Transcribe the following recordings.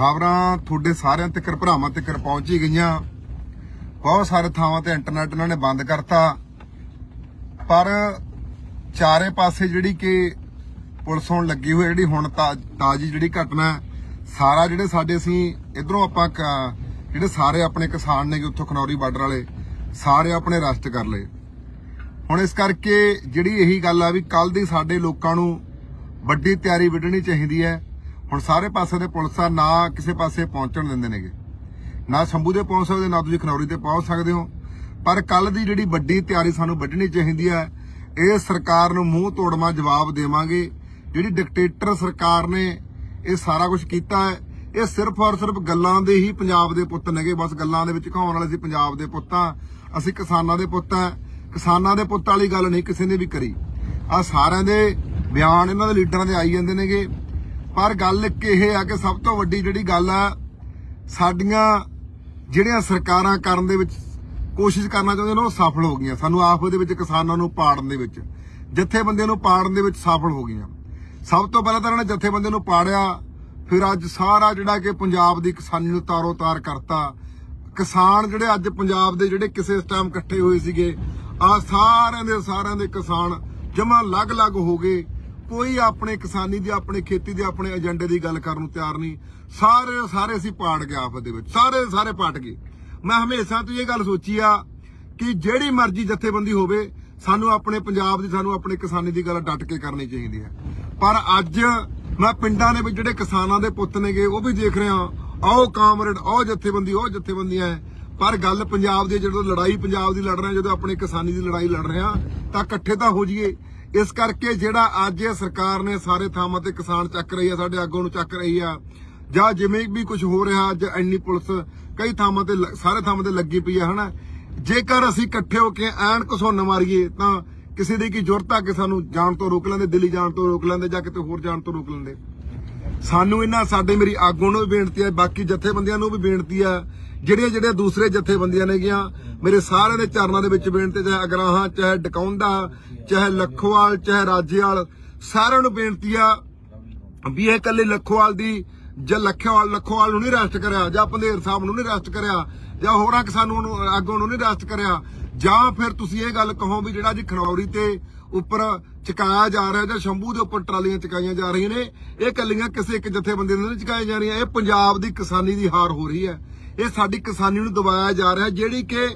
ਖਬਰਾਂ ਤੁਹਾਡੇ ਸਾਰਿਆਂ ਤੱਕ ਭਰਾਵਾਂ ਤੱਕ ਪਹੁੰਚ ਹੀ ਗਈਆਂ। ਬਹੁਤ ਸਾਰੇ ਥਾਵਾਂ ਤੇ ਇੰਟਰਨੈਟ ਇਹਨਾਂ ਨੇ ਬੰਦ ਕਰਤਾ। ਪਰ ਚਾਰੇ ਪਾਸੇ ਜਿਹੜੀ ਕਿ ਪੁਲਿਸ ਹੁਣ ਲੱਗੀ ਹੋਈ ਜਿਹੜੀ ਹੁਣ ਤਾ- ਤਾਜ਼ੀ ਜਿਹੜੀ ਘਟਨਾ ਸਾਰਾ ਜਿਹੜੇ ਸਾਡੇ ਅਸੀਂ ਇਧਰੋਂ ਆਪਾਂ ਕ- ਜਿਹੜੇ ਸਾਰੇ ਆਪਣੇ ਕਿਸਾਨ ਨੇ ਉੱਥੋਂ ਖਨੌਰੀ ਬਾਰਡਰ ਵਾਲੇ, ਸਾਰੇ ਆਪਣੇ ਅਰੈਸਟ ਕਰ ਲਏ। ਹੁਣ ਇਸ ਕਰਕੇ ਜਿਹੜੀ ਇਹੀ ਗੱਲ ਆ ਵੀ ਕੱਲ ਦੀ ਸਾਡੇ ਲੋਕਾਂ ਨੂੰ ਵੱਡੀ ਤਿਆਰੀ ਵਿੱਢਣੀ ਚਾਹੀਦੀ ਹੈ। ਹੁਣ ਸਾਰੇ ਪਾਸੇ ਦੇ ਪੁਲਿਸ ਆ, ਨਾ ਕਿਸੇ ਪਾਸੇ ਪਹੁੰਚਣ ਦਿੰਦੇ ਨੇਗੇ। ਨਾ ਸ਼ੰਭੂ ਦੇ ਪਹੁੰਚ ਸਕਦੇ, ਨਾ ਤੁਸੀਂ ਖਨੌਰੀ ਤੇ ਪਹੁੰਚ ਸਕਦੇ ਹੋ। ਪਰ ਕੱਲ ਦੀ ਜਿਹੜੀ ਵੱਡੀ ਤਿਆਰੀ ਸਾਨੂੰ ਵੱਢਣੀ ਚਾਹੀਦੀ ਹੈ ਇਹ ਸਰਕਾਰ ਨੂੰ ਮੂੰਹ ਤੋੜਮਾ ਜਵਾਬ ਦੇਵਾਂਗੇ। ਜਿਹੜੀ ਡਿਕਟੇਟਰ ਸਰਕਾਰ ਨੇ ਇਹ ਸਾਰਾ ਕੁਝ ਕੀਤਾ ਹੈ, ਇਹ ਸਿਰਫ ਔਰ ਸਿਰਫ ਗੱਲਾਂ ਦੇ ਹੀ ਪੰਜਾਬ ਦੇ ਪੁੱਤ ਨੇਗੇ। ਬਸ ਗੱਲਾਂ ਦੇ ਵਿੱਚ ਘਾਉਣ ਵਾਲੇ ਸੀ ਪੰਜਾਬ ਦੇ ਪੁੱਤਾਂ ਅਸੀਂ ਕਿਸਾਨਾਂ ਦੇ ਪੁੱਤ ਆ। ਕਿਸਾਨਾਂ ਦੇ ਪੁੱਤ ਵਾਲੀ ਗੱਲ ਨਹੀਂ ਕਿਸੇ ਨੇ ਵੀ ਕਰੀ। ਆ ਸਾਰਿਆਂ ਦੇ ਬਿਆਨ ਇਹਨਾਂ ਦੇ ਲੀਡਰਾਂ ਦੇ ਆਈ ਜਾਂਦੇ ਨੇਗੇ। ਪਰ ਗੱਲ ਇੱਕ ਇਹ ਆ ਕਿ ਸਭ ਤੋਂ ਵੱਡੀ ਜਿਹੜੀ ਗੱਲ ਆ, ਸਾਡੀਆਂ ਜਿਹੜੀਆਂ ਸਰਕਾਰਾਂ ਕਰਨ ਦੇ ਵਿੱਚ ਕੋਸ਼ਿਸ਼ ਕਰਨਾ ਚਾਹੁੰਦੇ ਨੇ, ਉਹ ਸਫਲ ਹੋ ਗਈਆਂ। ਸਾਨੂੰ ਆਪ ਦੇ ਵਿੱਚ ਕਿਸਾਨਾਂ ਨੂੰ ਪਾੜਨ ਦੇ ਵਿੱਚ, ਜਥੇਬੰਦੀਆਂ ਨੂੰ ਪਾੜਨ ਦੇ ਵਿੱਚ ਸਫਲ ਹੋ ਗਈਆਂ। ਸਭ ਤੋਂ ਪਹਿਲਾਂ ਤਾਂ ਇਹਨਾਂ ਨੇ ਜਥੇਬੰਦੀਆਂ ਨੂੰ ਪਾੜਿਆ, ਫਿਰ ਅੱਜ ਸਾਰਾ ਜਿਹੜਾ ਕਿ ਪੰਜਾਬ ਦੀ ਕਿਸਾਨੀ ਨੂੰ ਤਾਰੋ ਤਾਰ ਕਰਤਾ। ਕਿਸਾਨ ਜਿਹੜੇ ਅੱਜ ਪੰਜਾਬ ਦੇ ਜਿਹੜੇ ਕਿਸੇ ਟਾਈਮ ਇਕੱਠੇ ਹੋਏ ਸੀਗੇ ਆ ਸਾਰਿਆਂ ਦੇ ਸਾਰਿਆਂ ਦੇ ਕਿਸਾਨ ਜਮਾ ਅਲੱਗ-ਅਲੱਗ ਹੋ ਗਏ। ਕੋਈ ਆਪਣੇ ਕਿਸਾਨੀ ਦੀ, ਆਪਣੇ ਖੇਤੀ ਦੇ, ਆਪਣੇ ਏਜੰਡੇ ਦੀ ਗੱਲ ਕਰਨ ਨੂੰ ਤਿਆਰ ਨਹੀਂ। ਸਾਰੇ ਸਾਰੇ ਅਸੀਂ ਪਾੜ ਗਏ ਆਪਸ ਦੇ ਵਿੱਚ। ਸਾਰੇ ਸਾਰੇ ਪਾਟ ਗਏ। ਮੈਂ ਹਮੇਸ਼ਾ ਤੋਂ ਇਹ ਗੱਲ ਸੋਚੀ ਆ ਕਿ ਜਿਹੜੀ ਮਰਜ਼ੀ ਜਥੇਬੰਦੀ ਹੋਵੇ, ਸਾਨੂੰ ਆਪਣੇ ਪੰਜਾਬ ਦੀ, ਸਾਨੂੰ ਆਪਣੇ ਕਿਸਾਨੀ ਦੀ ਗੱਲ ਡਟ ਕੇ ਕਰਨੀ ਚਾਹੀਦੀ ਹੈ। ਪਰ ਅੱਜ ਮੈਂ ਪਿੰਡਾਂ ਦੇ ਵਿੱਚ ਜਿਹੜੇ ਕਿਸਾਨਾਂ ਦੇ ਪੁੱਤ ਨੇਗੇ, ਉਹ ਵੀ ਦੇਖ ਰਿਹਾ ਆਓ ਕਾਮਰੇਡ ਆਓ ਜਥੇਬੰਦੀ, ਉਹ ਜਥੇਬੰਦੀਆਂ ਹੈ। ਪਰ ਗੱਲ ਪੰਜਾਬ ਦੀ ਜਦੋਂ ਲੜਾਈ ਪੰਜਾਬ ਦੀ ਲੜ ਰਹੇ ਜਦੋਂ ਆਪਣੇ ਕਿਸਾਨੀ ਦੀ ਲੜਾਈ ਲੜ ਰਹੇ ਹਾਂ, ਤਾਂ ਇਕੱਠੇ ਤਾਂ ਹੋ ਜਾਈਏ। ਇਸ ਕਰਕੇ ਜਿਹੜਾ ਅੱਜ ਇਹ ਸਰਕਾਰ ਨੇ ਸਾਰੇ ਥਾਵਾਂ ਤੇ ਕਿਸਾਨ ਚੱਕ ਰਹੀ ਆ, ਸਾਡੇ ਆਗੂ ਨੂੰ ਚੱਕ ਰਹੀ ਆ, ਜਾਂ ਜਿਵੇਂ ਵੀ ਕੁਝ ਹੋ ਰਿਹਾ ਅੱਜ ਇੰਨੀ ਪੁਲਿਸ ਕਈ ਥਾਵਾਂ ਤੇ ਸਾਰੇ ਥਾਵਾਂ ਤੇ ਲੱਗੀ ਪਈ ਆ, ਹਨਾ? ਜੇਕਰ ਅਸੀਂ ਇਕੱਠੇ ਹੋ ਕੇ ਐਨ ਘਸੁੰਨ ਮਾਰੀਏ, ਤਾਂ ਕਿਸੇ ਦੀ ਕੀ ਜ਼ਰੂਰਤ ਆ ਕਿ ਸਾਨੂੰ ਜਾਣ ਤੋਂ ਰੋਕ ਲੈਂਦੇ, ਦਿੱਲੀ ਜਾਣ ਤੋਂ ਰੋਕ ਲੈਂਦੇ, ਜਾਂ ਕਿਤੇ ਹੋਰ ਜਾਣ ਤੋਂ ਰੋਕ ਲੈਂਦੇ? ਸਾਨੂੰ ਇਹਨਾਂ, ਸਾਡੇ ਮੇਰੀ ਆਗੂ ਨੂੰ ਵੀ ਬੇਨਤੀ ਹੈ ਬਾਕੀ ਜਥੇਬੰਦੀਆਂ ਨੂੰ ਵੀ ਬੇਨਤੀ ਹੈ ਜਿਹੜੀਆਂ ਜਿਹੜੀਆਂ ਦੂਸਰੇ ਜਥੇਬੰਦੀਆਂ ਨੇਗੀਆਂ ਮੇਰੇ ਸਾਰਿਆਂ ਦੇ ਚਰਨਾਂ ਦੇ ਵਿੱਚ ਬੇਨਤੀ ਚਾਹੇ ਅਗਰਾਹਾਂ, ਚਾਹੇ ਡਕਾਉਂਦਾ ਚਾਹੇ ਲੱਖੋਵਾਲ, ਚਾਹੇ ਰਾਜੇਵਾਲ, ਸਾਰਿਆਂ ਨੂੰ ਬੇਨਤੀ ਆ ਵੀ ਇਹ ਇਕੱਲੇ ਲੱਖੋਵਾਲ ਦੀ ਜਾਂ ਲੱਖੋਵਾਲ ਲੱਖੋਵਾਲ ਨੂੰ ਨਹੀਂ ਅਰੈਸਟ ਕਰਿਆ, ਜਾਂ ਪੰਧੇਰ ਸਾਹਿਬ ਨੂੰ ਨਹੀਂ ਰੈਸਟ ਕਰਿਆ, ਜਾਂ ਹੋਰਾਂ ਕਿਸਾਨਾਂ ਨੂੰ ਆਗੂ ਨੂੰ ਨਹੀਂ ਰੈਸਟ ਕਰਿਆ, ਜਾਂ ਫਿਰ ਤੁਸੀਂ ਇਹ ਗੱਲ ਕਹੋ ਵੀ ਜਿਹੜਾ ਜੀ ਖਨੌਰੀ ਤੇ ਉੱਪਰ ਚਕਾਇਆ ਜਾ ਰਿਹਾ, ਜਾਂ ਸ਼ੰਭੂ ਦੇ ਉੱਪਰ ਟਰਾਲੀਆਂ ਚਕਾਈਆਂ ਜਾ ਰਹੀਆਂ ਨੇ, ਇਹ ਕੱਲੀਆਂ ਕਿਸੇ ਇੱਕ ਜਥੇਬੰਦੀ ਨੂੰ ਨਹੀਂ ਚਕਾਈਆਂ ਜਾ ਰਹੀਆਂ, ਇਹ ਪੰਜਾਬ ਦੀ ਕਿਸਾਨੀ ਦੀ ਹਾਰ ਹੋ ਰਹੀ ਹੈ। ਇਹ ਸਾਡੀ ਕਿਸਾਨੀ ਨੂੰ ਦਬਾਇਆ ਜਾ ਰਿਹਾ, ਜਿਹੜੀ ਕਿ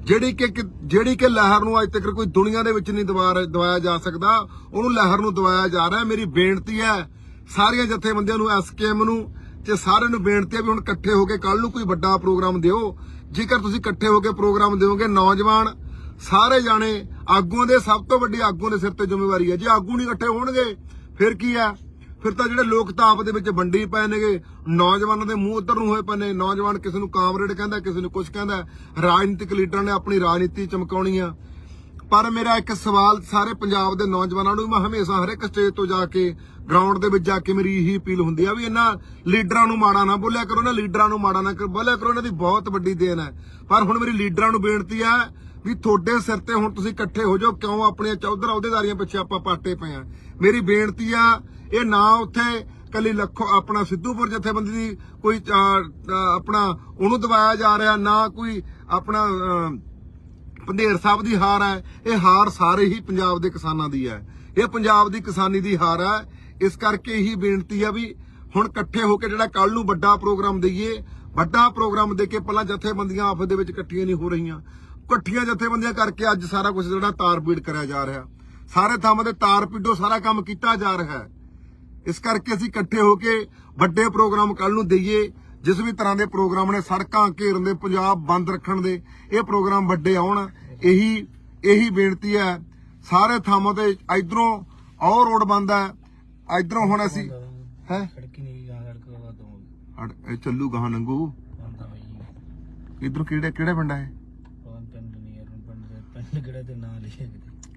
ਜਿਹੜੀ ਕਿ ਜਿਹੜੀ ਕਿ ਲਹਿਰ ਨੂੰ ਅੱਜ ਤੱਕ ਕੋਈ ਦੁਨੀਆ ਦੇ ਵਿੱਚ ਨਹੀਂ ਦਬਾਇਆ ਦਬਾਇਆ ਜਾ ਸਕਦਾ, ਉਹਨੂੰ ਲਹਿਰ ਨੂੰ ਦਬਾਇਆ ਜਾ ਰਿਹਾ। ਮੇਰੀ ਬੇਨਤੀ ਹੈ ਸਾਰੀਆਂ ਜਥੇਬੰਦੀਆਂ ਨੂੰ ਐਸਕੇਐਮ ਨੂੰ, ਤੇ ਸਾਰਿਆਂ ਨੂੰ ਬੇਨਤੀ ਹੈ ਵੀ ਹੁਣ ਇਕੱਠੇ ਹੋ ਕੇ ਕੱਲ ਨੂੰ ਕੋਈ ਵੱਡਾ ਪ੍ਰੋਗਰਾਮ ਦਿਓ। ਜੇਕਰ ਤੁਸੀਂ ਇਕੱਠੇ ਹੋ ਕੇ ਪ੍ਰੋਗਰਾਮ ਦਿਓਗੇ, ਨੌਜਵਾਨ, ਸਾਰੇ ਜਾਣੇ, ਆਗੂਆਂ ਦੇ, ਸਭ ਤੋਂ ਵੱਡੀ ਆਗੂਆਂ ਦੇ ਸਿਰ ਤੇ ਜ਼ਿੰਮੇਵਾਰੀ ਹੈ। ਜੇ ਆਗੂ ਨਹੀਂ ਇਕੱਠੇ ਹੋਣਗੇ, ਫਿਰ ਕੀ ਹੈ? ਫਿਰ ਤਾਂ ਜਿਹੜੇ ਲੋਕ ਤਾਂ ਆਪ ਦੇ ਵਿੱਚ ਵੰਡੀ ਪਏ ਨੇਗੇ, ਨੌਜਵਾਨਾਂ ਦੇ ਮੂੰਹ ਉੱਧਰ ਨੂੰ ਹੋਏ ਪਏ ਨੇ, ਨੌਜਵਾਨ ਕਿਸੇ ਨੂੰ ਕਾਮਰੇਡ ਕਹਿੰਦਾ, ਕਿਸੇ ਨੂੰ ਕੁਝ ਕਹਿੰਦਾ, ਰਾਜਨੀਤਿਕ ਲੀਡਰਾਂ ਨੇ ਆਪਣੀ ਰਾਜਨੀਤੀ ਚਮਕਾਉਣੀ ਆ। ਪਰ ਮੇਰਾ ਇੱਕ ਸਵਾਲ ਸਾਰੇ ਪੰਜਾਬ ਦੇ ਨੌਜਵਾਨਾਂ ਨੂੰ ਮੈਂ ਹਮੇਸ਼ਾ ਹਰ ਇੱਕ ਸਟੇਜ ਤੋਂ ਜਾ ਕੇ ਗਰਾਊਂਡ ਦੇ ਵਿੱਚ ਜਾ ਕੇ ਮੇਰੀ ਇਹੀ ਅਪੀਲ ਹੁੰਦੀ ਆ ਵੀ ਇਹਨਾਂ ਲੀਡਰਾਂ ਨੂੰ ਮਾੜਾ ਨਾ ਬੋਲਿਆ ਕਰੋ ਨਾ ਲੀਡਰਾਂ ਨੂੰ ਮਾੜਾ ਨਾ ਬੋਲਿਆ ਕਰੋ, ਇਹਨਾਂ ਦੀ ਬਹੁਤ ਵੱਡੀ ਦੇਣ ਹੈ। ਪਰ ਹੁਣ ਮੇਰੀ ਲੀਡਰਾਂ ਨੂੰ ਬੇਨਤੀ ਆ ਵੀ ਤੁਹਾਡੇ ਸਿਰ ਤੇ ਹੁਣ ਤੁਸੀਂ ਇਕੱਠੇ ਹੋ ਜਾਓ, ਕਿਉਂ ਆਪਣੀਆਂ ਚੌਧਰ ਅਹੁਦੇਦਾਰੀਆਂ ਪਿੱਛੇ ਆਪਾਂ ਪਾਟੇ ਪਏ ਆ। ਮੇਰੀ ਬੇਨਤੀ ਆ ਇਹ ਨਾ ਉੱਥੇ ਕੱਲੀ ਲੱਖੋ ਆਪਣਾ ਸਿੱਧੂਪੁਰ ਜਥੇਬੰਦੀ ਦੀ ਕੋਈ ਆਪਣਾ ਉਹਨੂੰ ਦਬਾਇਆ ਜਾ ਰਿਹਾ, ਨਾ ਕੋਈ ਆਪਣਾ ਪੰਧੇਰ ਸਾਹਿਬ ਦੀ ਹਾਰ ਹੈ। ਇਹ ਹਾਰ ਸਾਰੇ ਹੀ ਪੰਜਾਬ ਦੇ ਕਿਸਾਨਾਂ ਦੀ ਹੈ। ਇਹ ਪੰਜਾਬ ਦੀ ਕਿਸਾਨੀ ਦੀ ਹਾਰ ਹੈ। ਇਸ ਕਰਕੇ ਹੀ ਬੇਨਤੀ ਆ ਵੀ ਹੁਣ ਇਕੱਠੇ ਹੋ ਕੇ ਜਿਹੜਾ ਕੱਲ ਨੂੰ ਵੱਡਾ ਪ੍ਰੋਗਰਾਮ ਦਈਏ, ਵੱਡਾ ਪ੍ਰੋਗਰਾਮ ਦੇ ਕੇ ਪਹਿਲਾਂ ਜਥੇਬੰਦੀਆਂ ਆਪਸ ਦੇ ਵਿੱਚ ਇਕੱਠੀਆਂ ਨਹੀਂ ਹੋ ਰਹੀਆਂ। ਇਕੱਠੀਆਂ ਜਥੇਬੰਦੀਆਂ ਕਰਕੇ ਅੱਜ ਸਾਰਾ ਕੁਝ ਜਿਹੜਾ ਤਾਰਪੀੜ ਕਰਿਆ ਜਾ ਰਿਹਾ। ਸਾਰੇ ਥਾਵਾਂ ਤੇ ਤਾਰਪੀੜੋ ਸਾਰਾ ਕੰਮ ਕੀਤਾ ਜਾ ਰਿਹਾ ਹੈ। ਇਸ ਕਰਕੇ ਅਸੀਂ ਇਕੱਠੇ ਹੋ ਕੇ ਵੱਡੇ ਪ੍ਰੋਗਰਾਮ ਕੱਲ ਨੂੰ ਦਈਏ ਜਿਸ ਵੀ ਤਰ੍ਹਾਂ ਦੇ ਪ੍ਰੋਗਰਾਮ ਨੇ ਸੜਕਾਂ ਘੇਰਨ ਦੇ ਪੰਜਾਬ ਬੰਦ ਰੱਖਣ ਦੇ ਇਹ ਪ੍ਰੋਗਰਾਮ ਵੱਡੇ ਆਉਣ। ਇਹੀ ਇਹੀ ਬੇਨਤੀ ਹੈ ਸਾਰੇ ਥਾਵਾਂ ਤੇ ਇਧਰੋਂ ਔਰ ਰੋਡ ਬੰਦ ਹੈ ਇਧਰੋਂ ਹੁਣ ਅਸੀਂ ਹੈ? ਸੜਕੀ ਨਹੀਂ ਗਾ ਸੜਕ ਦਾ ਤੋਂ। ਇਹ ਚੱਲੂ ਗਾਹ ਨੰਗੂ। ਇਧਰੋਂ ਕਿਹੜੇ ਕਿਹੜੇ ਪਿੰਡ ਹੈ ਪਿੰਡ ਨਹੀਂ ਯਾਰ ਪਿੰਡ ਦੇ ਪਿੰਡ ਕਿਹੜੇ ਤੇ ਨਾਂ ਲਿਖਿਆ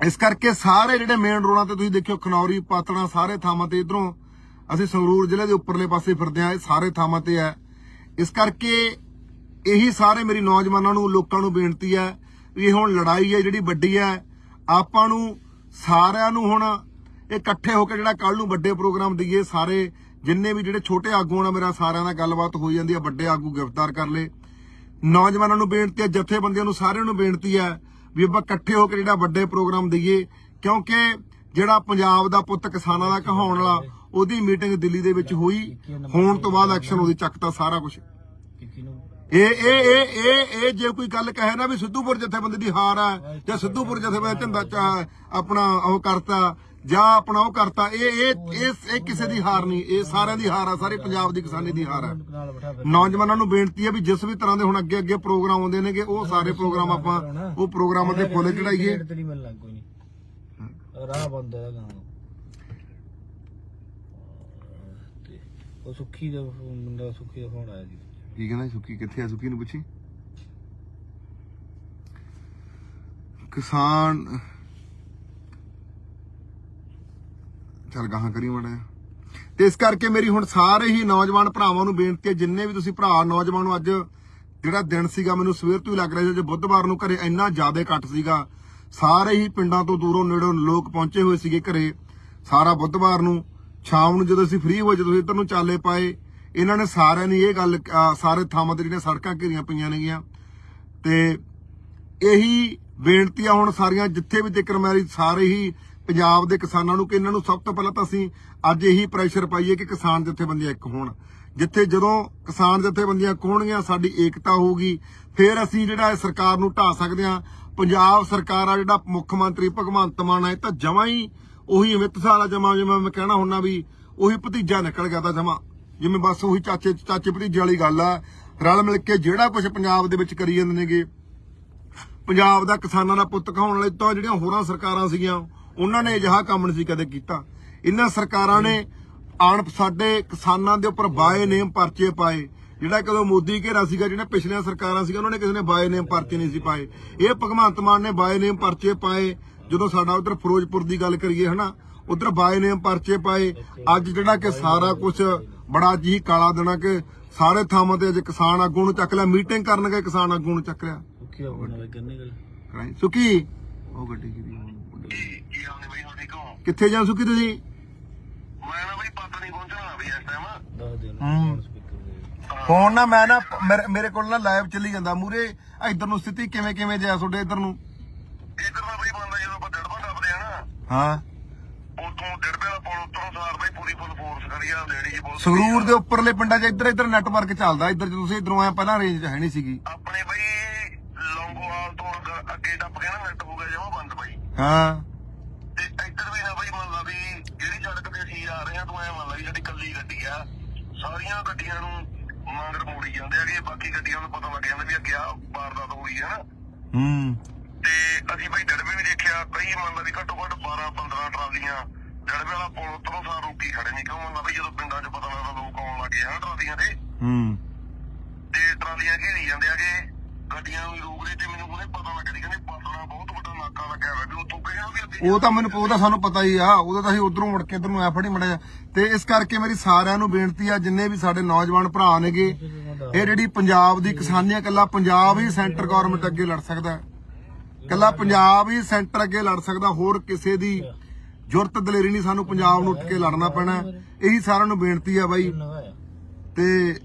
ਇਸ ਕਰਕੇ ਸਾਰੇ ਜਿਹੜੇ ਮੇਨ ਰੋਡਾਂ ਤੇ ਤੁਸੀਂ ਦੇਖਿਓ, ਖਨੌਰੀ, ਪਾਤਣਾ, ਸਾਰੇ ਥਾਵਾਂ ਤੇ ਇਧਰੋਂ ਅਸੀਂ ਸੰਗਰੂਰ ਜ਼ਿਲ੍ਹੇ ਦੇ ਉੱਪਰਲੇ ਪਾਸੇ ਫਿਰਦੇ ਆ ਇਹ ਸਾਰੇ ਥਾਵਾਂ ਤੇ ਹੈ। ਇਸ ਕਰਕੇ ਇਹੀ ਸਾਰੇ ਮੇਰੀ ਨੌਜਵਾਨਾਂ ਨੂੰ, ਲੋਕਾਂ ਨੂੰ ਬੇਨਤੀ ਹੈ ਵੀ ਇਹ ਹੁਣ ਲੜਾਈ ਹੈ, ਜਿਹੜੀ ਵੱਡੀ ਹੈ, ਆਪਾਂ ਨੂੰ ਸਾਰਿਆਂ ਨੂੰ ਹੁਣ ਇਹ ਇਕੱਠੇ ਹੋ ਕੇ ਜਿਹੜਾ ਕੱਲ ਨੂੰ ਵੱਡੇ ਪ੍ਰੋਗਰਾਮ ਦਈਏ, ਸਾਰੇ ਜਿੰਨੇ ਵੀ ਜਿਹੜੇ ਛੋਟੇ ਆਗੂ ਨਾਲ ਮੇਰਾ ਸਾਰਿਆਂ ਨਾਲ ਗੱਲਬਾਤ ਹੋਈ ਜਾਂਦੀ ਹੈ, ਵੱਡੇ ਆਗੂ ਗ੍ਰਿਫਤਾਰ ਕਰ ਲਏ। ਨੌਜਵਾਨਾਂ ਨੂੰ ਬੇਨਤੀ ਹੈ, ਜਥੇਬੰਦੀਆਂ ਨੂੰ ਸਾਰਿਆਂ ਨੂੰ ਬੇਨਤੀ ਹੈ ਵੀ ਆਪਾਂ ਇਕੱਠੇ ਹੋ ਕੇ ਜਿਹੜਾ ਵੱਡੇ ਪ੍ਰੋਗਰਾਮ ਦਈਏ, ਕਿਉਂਕਿ ਜਿਹੜਾ ਪੰਜਾਬ ਦਾ ਪੁੱਤ ਕਿਸਾਨਾਂ ਦਾ ਕਹਾਉਣ ਵਾਲਾ, ਉਹਦੀ ਮੀਟਿੰਗ ਦਿੱਲੀ ਦੇ ਵਿੱਚ ਹੋਈ, ਹੋਣ ਤੋਂ ਬਾਅਦ ਐਕਸ਼ਨ ਉਹਦੀ ਚੱਕਤਾ ਸਾਰਾ ਕੁਝ ਇਹ ਇਹ ਇਹ ਇਹ ਇਹ ਜੇ ਕੋਈ ਗੱਲ ਕਹੇ ਨਾ ਵੀ ਸਿੱਧੂਪੁਰ ਜਥੇਬੰਦੀ ਦੀ ਹਾਰ ਆ, ਜਾਂ ਸਿੱਧੂਪੁਰ ਜਥੇਬੰਦੀ ਝੰਡਾ ਆਪਣਾ ਉਹ ਕਰਤਾ ਜਾਂ ਆਪਣਾ ਉਹ ਕਰਤਾ ਇਹ ਇਹ ਇਹ ਇਹ ਕਿਸੇ ਦੀ ਹਾਰ ਨਹੀਂ ਇਹ ਸਾਰਿਆਂ ਦੀ ਹਾਰ ਆ ਸਾਰੇ ਪੰਜਾਬ ਦੀ ਕਿਸਾਨੀ ਦੀ ਹਾਰ ਆ। ਨੌਜਵਾਨਾਂ ਨੂੰ ਬੇਨਤੀ ਹੈ ਵੀ ਜਿਸ ਵੀ ਤਰ੍ਹਾਂ ਦੇ ਹੁਣ ਅੱਗੇ ਅੱਗੇ ਪ੍ਰੋਗਰਾਮ ਆਉਂਦੇ ਨੇਗੇ ਉਹ ਸਾਰੇ ਪ੍ਰੋਗਰਾਮ ਆਪਾਂ ਉਹ ਪ੍ਰੋਗਰਾਮਾਂ ਤੇ ਫੁੱਲ ਚੜਾਈਏ ਤੇ ਨਹੀਂ ਮਿਲਣਾ ਕੋਈ ਨਹੀਂ ਰਾਹ ਬੰਦ ਹੈ ਗਾਂ ਤੇ ਉਹ ਸੁੱਖੀ ਦਾ ਮੁੰਡਾ ਸੁੱਖੀ ਦਾ ਫੋਨ ਆਇਆ ਸੀ। ਕੀ ਕਹਿੰਦਾ ਸੁੱਕੀ ਕਿੱਥੇ ਆ? ਸੁੱਕੀ ਨੂੰ ਪੁੱਛੀ? ਕਿਸਾਨ ਚੱਲ ਗਾਹਾਂ ਕਰੀ ਮੜਾ ਤੇ ਇਸ ਕਰਕੇ ਮੇਰੀ ਹੁਣ ਸਾਰੇ ਹੀ ਨੌਜਵਾਨ ਭਰਾਵਾਂ ਨੂੰ ਬੇਨਤੀ ਹੈ, ਜਿੰਨੇ ਵੀ ਤੁਸੀਂ ਭਰਾ, ਨੌਜਵਾਨ ਨੂੰ ਅੱਜ, ਜਿਹੜਾ ਦਿਨ ਸੀਗਾ ਮੈਨੂੰ ਸਵੇਰ ਤੋਂ ਹੀ ਲੱਗ ਰਿਹਾ ਸੀ ਜੇ ਬੁੱਧਵਾਰ ਨੂੰ ਘਰੇ ਇੰਨਾ ਜ਼ਿਆਦਾ ਇਕੱਠ ਸੀਗਾ। ਸਾਰੇ ਹੀ ਪਿੰਡਾਂ ਤੋਂ ਦੂਰੋਂ ਨੇੜੋਂ ਲੋਕ ਪਹੁੰਚੇ ਹੋਏ ਸੀਗੇ ਘਰੇ। ਸਾਰਾ ਬੁੱਧਵਾਰ ਨੂੰ, ਸ਼ਾਮ ਨੂੰ ਜਦੋਂ ਅਸੀਂ ਫ੍ਰੀ ਹੋਏ, ਜਦੋਂ ਇੱਧਰ ਨੂੰ ਚਾਲੇ ਪਾਏ, ਇਹਨਾਂ ਨੇ ਸਾਰਿਆਂ ਨੇ ਇਹ ਗੱਲ ਸਾਰੇ ਥਾਵਾਂ ਤੇ ਜਿਹੜੀਆਂ ਸੜਕਾਂ ਘਿਰੀਆਂ ਪਈਆਂ ਨੇਗੀਆਂ। ਤੇ ਇਹੀ ਬੇਨਤੀ ਆ ਹੁਣ ਸਾਰੀਆਂ, ਜਿੱਥੇ ਵੀ ਜ਼ਿਕਰ ਮੇਰੀ ਸਾਰੇ ਹੀ ਪੰਜਾਬ ਦੇ ਕਿਸਾਨਾਂ ਨੂੰ ਕਿ ਇਹਨਾਂ ਨੂੰ ਸਭ ਤੋਂ ਪਹਿਲਾਂ ਤਾਂ ਅਸੀਂ ਅੱਜ ਇਹੀ ਪ੍ਰੈਸ਼ਰ ਪਾਈਏ ਕਿ ਕਿਸਾਨ ਜਥੇਬੰਦੀਆਂ ਇੱਕ ਹੋਣ। ਜਿੱਥੇ ਜਦੋਂ ਕਿਸਾਨ ਜਥੇਬੰਦੀਆਂ ਇੱਕ ਹੋਣਗੀਆਂ, ਸਾਡੀ ਏਕਤਾ ਹੋਊਗੀ। ਫਿਰ ਅਸੀਂ ਜਿਹੜਾ ਇਹ ਸਰਕਾਰ ਨੂੰ ਢਾ ਸਕਦੇ ਹਾਂ। ਪੰਜਾਬ ਸਰਕਾਰ ਆ ਜਿਹੜਾ ਮੁੱਖ ਮੰਤਰੀ ਭਗਵੰਤ ਮਾਨ ਹੈ ਤਾਂ ਜਮਾਂ ਹੀ ਉਹੀ ਅਮਿਤ ਸਾਲਾ ਜਮਾ, ਜਿਵੇਂ ਮੈਂ ਕਹਿਣਾ ਹੁੰਦਾ ਵੀ ਉਹੀ ਭਤੀਜਾ ਨਿਕਲ ਗਿਆ ਤਾਂ ਜਮਾ। ਜਿਵੇਂ ਬਸ ਉਹੀ ਚਾਚੇ ਚਾਚੇ ਭਤੀਜੇ ਵਾਲੀ ਗੱਲ ਆ। ਰਲ ਮਿਲ ਕੇ ਜਿਹੜਾ ਕੁਝ ਪੰਜਾਬ ਦੇ ਵਿੱਚ ਕਰੀ ਜਾਂਦੇ ਨੇਗੇ। ਪੰਜਾਬ ਦਾ ਕਿਸਾਨਾਂ ਦਾ ਪੁੱਤ ਕਹਾਉਣ ਵਾਲੇ ਤਾਂ ਜਿਹੜੀਆਂ ਹੋਰਾਂ ਸਰਕਾਰਾਂ ਸੀਗੀਆਂ ਉਹਨਾਂ ਨੇ ਅਜਿਹਾ ਕੰਮ ਨਹੀਂ ਸੀ ਕਦੇ ਕੀਤਾ। ਇਹਨਾਂ ਸਰਕਾਰਾਂ ਨੇ ਆਣ ਸਾਡੇ ਕਿਸਾਨਾਂ ਦੇ ਉੱਪਰ ਬਾਏ ਨੇਮ ਪਰਚੇ ਪਾਏ। ਜਿਹੜਾ ਕਦੋਂ ਮੋਦੀ ਘੇਰਾ ਸੀਗਾ ਜਿਹੜੇ ਪਿਛਲੀਆਂ ਸਰਕਾਰਾਂ ਸੀਗੀਆਂ ਉਹਨਾਂ ਨੇ ਕਿਸੇ ਨੇ ਬਾਏ ਨੇਮ ਪਰਚੇ ਨਹੀਂ ਸੀ ਪਾਏ। ਇਹ ਭਗਵੰਤ ਮਾਨ ਨੇ ਬਾਏ ਨੇਮ ਪਰਚੇ ਪਾਏ। ਜਦੋਂ ਸਾਡਾ ਉਧਰ ਫਿਰੋਜ਼ਪੁਰ ਦੀ ਗੱਲ ਕਰੀਏ ਹਨਾ ਉਧਰ ਬਾਏ ਨੇਮ ਪਰਚੇ ਪਾਏ। ਅੱਜ ਜਿਹੜਾ ਕਿ ਸਾਰਾ ਕੁਝ ਬੜਾ ਜੀ ਕਾਲਾ ਦੇਣਾ ਕਿ ਸਾਰੇ ਥਾਵਾਂ ਤੇ ਅੱਜ ਕਿਸਾਨ ਆਗੂ ਨੂੰ ਚੱਕ ਲਿਆ ਮੀਟਿੰਗ ਕਰਨ ਗਏ ਕਿਸਾਨ ਆਗੂ ਨੂੰ ਚੱਕ ਲਿਆ। ਸੁੱਖੀ ਸੁਕੀ ਉਹ ਗੱਡੀ ਕਿਹਦੀ ਕੀ ਹਾਲ ਨੇ ਬਈ ਤੁਹਾਡੇ ਕੋਲ ਕਿੱਥੇ ਜਾਂ ਸੁਕੀ ਤੁਸੀਂ? ਮੈਂ ਨਾ ਬਈ ਪਤਾ ਨਹੀਂ ਪਹੁੰਚਣਾ ਵੀ ਇਸ ਟਾਈਮ ਦੇ ਹੂੰ। ਦੇ। ਫੋਨ ਨਾ ਮੈਂ ਨਾ ਮੇਰੇ- ਮੇਰੇ ਕੋਲ ਨਾ ਲਾਈਵ ਚੱਲੀ ਜਾਂਦਾ। ਮੂਰੇ ਇਧਰ ਨੂੰ ਸਥਿਤੀ ਕਿਵੇਂ ਕਿਵੇਂ ਜਿਆ ਤੁਹਾਡੇ ਇਧਰ ਨੂੰ? ਇੱਧਰ ਦਾ ਬਈ ਬੰਦਾ ਜਦੋਂ ਆਪਾਂ ਡੜਬਾ ਟੱਪਦੇ ਆ ਨਾ ਹਾਂ। ਉਤੋਂ ਡੜਬੇ ਵਾਲਾ ਪੁਲ ਉੱਤਰੋਂ ਸਾਰ ਬਈ ਪੂਰੀ ਫੁੱਲ ਫੋਰਸ ਕਰੀ ਆ ਲੇਡੀ ਜੀ ਬਹੁਤ ਸੰਗਰੂਰ ਦੇ ਉੱਪਰਲੇ ਪਿੰਡਾਂ 'ਚ ਇੱਧਰ ਇੱਧਰ ਨੈਟਵਰਕ ਚੱਲਦਾ। ਇੱਧਰ ਜੇ ਤੁਸੀਂ ਇਧਰੋਂ ਆਇਆ ਪਹਿਲਾਂ ਰੇਂਜ 'ਚ ਹੈ ਨਹੀਂ ਸੀਗੀ। ਆਪਣੇ ਬਈ ਲੰਗੋਵਾਲ ਤੋਂ ਅੱਗ- ਅੱਗੇ ਟੱਪ ਕੇ ਨਾ ਨੈਟ ਹੋ ਗਿਆ ਜਮਾ ਬੰਦ ਬਈ। ਹਾਂ ਤੇ ਇੱਧਰ ਵੀ ਨਾ ਬਈ ਮੰਨ ਲਾ ਵੀ ਜਿਹੜੀ ਸੜਕ ਤੇ ਅਸੀਂ ਆ ਰਹੇ ਆ ਤੂੰ ਐ ਮੰਨ ਕੱਲੀ ਗੱਡੀ ਆ। ਸਾਰੀਆਂ ਗੱਡੀਆਂ ਨੂੰ ਮਗਰ ਮੋੜੀ ਜਾਂਦੇ ਆਗੇ ਬਾਕੀ ਗੱਡੀਆਂ ਨੂੰ ਪਤਾ ਲੱਗ ਜਾਂਦਾ ਵੀ ਅੱਗੇ ਆ ਵਾਰਦਾਤ ਹੋਈ ਹੈ ਨਾ। ਹੂੰ। ਤੇ ਅਸੀਂ ਬਈ ਡੜਵੇ ਵੀ ਦੇਖਿਆ। ਕਈ ਮੰਨ ਲਾ ਵੀ ਘੱਟੋ ਘੱਟ 12 15 ਟਰਾਲੀਆਂ ਡੜਵੇ ਵਾਲਾ ਪੁਲ ਉੱਤਰੋਂ ਸਾਰ ਰੋਕੀ ਖੜੇ ਨੇ। ਕਿਉਂ ਮੰਨ ਲਾ ਵੀ ਜਦੋਂ ਪਿੰਡਾਂ 'ਚ ਪਤਾ ਲੱਗਦਾ ਲੋਕ ਆਉਣ ਲੱਗੇ ਹਨ ਟਰਾਲੀਆਂ ਤੇ। ਹੂੰ। ਤੇ ਟਰਾਲੀਆਂ ਘੇਰੀ ਜਾਂਦੇ ਆਗੇ ਗੱਡੀਆਂ ਵੀ ਰੋਕ ਰਹੇ ਤੇ ਮੈਨੂੰ ਉਹਨੇ ਪਤਾ ਲੱਗ ਗਿਆ ਕਹਿੰਦੇ ਪਾਤਣਾ ਬਹੁਤ ਵੱਡਾ ਨਾਕਾ ਲੱਗਿਆ ਹੋਇਆ ਵੀ ਉੱਥੋਂ ਕਿਹਨਾਂ ਵੀ ਅੱਗੇ ਉਹ ਤਾਂ ਮੈਨੂੰ, ਉਹ ਸਾਨੂੰ ਪਤਾ ਹੀ ਆ ਉਹਦਾ ਤਾਂ ਅਸੀਂ ਉਧਰੋਂ ਮੁੜ ਕੇ ਇਧਰ ਨੂੰ ਆ ਫੜੀ ਮੜਿਆ। ਤੇ ਇਸ ਕਰਕੇ ਮੇਰੀ ਸਾਰਿਆਂ ਨੂੰ ਬੇਨਤੀ ਆ, ਜਿੰਨੇ ਵੀ ਸਾਡੇ ਨੌਜਵਾਨ ਭਰਾ ਨੇਗੇ, ਇਹ ਜਿਹੜੀ ਪੰਜਾਬ ਦੀ ਕਿਸਾਨੀ ਕੱਲਾ ਪੰਜਾਬ ਹੀ ਸੈਂਟਰ ਗਵਰਨਮੈਂਟ ਅੱਗੇ ਲੜ ਸਕਦਾ ਹੈ। ਇਕੱਲਾ ਪੰਜਾਬ ਹੀ ਸੈਂਟਰ ਅੱਗੇ ਲੜ ਸਕਦਾ, ਹੋਰ ਕਿਸੇ ਦੀ ਜੁਰਤ ਦਲੇਰੀ ਨਹੀਂ ਸਾਨੂੰ ਪੰਜਾਬ ਨੂੰ ਉੱਠ ਕੇ ਲੜਨਾ ਪੈਣਾ ਇਹੀ ਸਾਰਿਆਂ ਨੂੰ ਬੇਨਤੀ ਆ ਬਾਈ। ਤੇ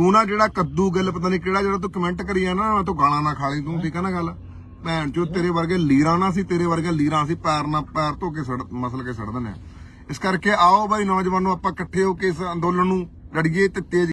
ਤੂੰ ਨਾ ਜਿਹੜਾ ਕੱਦੂ ਗੱਲ, ਪਤਾ ਨਹੀਂ ਕਿਹੜਾ ਜਿਹੜਾ ਤੂੰ ਕਮੈਂਟ ਕਰੀ ਆ ਨਾ ਤੂੰ ਗਾਲਾਂ ਨਾ ਖਾ ਲਈ, ਤੂੰ ਠੀਕ ਆ ਨਾ ਗੱਲ? ਭੈਣ ਚੋ ਤੇਰੇ ਵਰਗੇ ਲੀਰਾਂ ਨਾ ਸੀ ਤੇਰੇ ਵਰਗੇ ਲੀਰਾਂ ਸੀ ਪੈਰ ਨਾ ਪੈਰ ਧੋ ਕੇ ਸੜ, ਮਸਲ ਕੇ ਸੜ ਦਿੰਦੇ ਆ। ਇਸ ਕਰਕੇ ਆਓ ਬਾਈ ਨੌਜਵਾਨੋ ਆਪਾਂ ਇਕੱਠੇ ਹੋ ਕੇ ਇਸ ਅੰਦੋਲਨ ਨੂੰ ਲੜੀਏ ਤੇ ਤੇਜ਼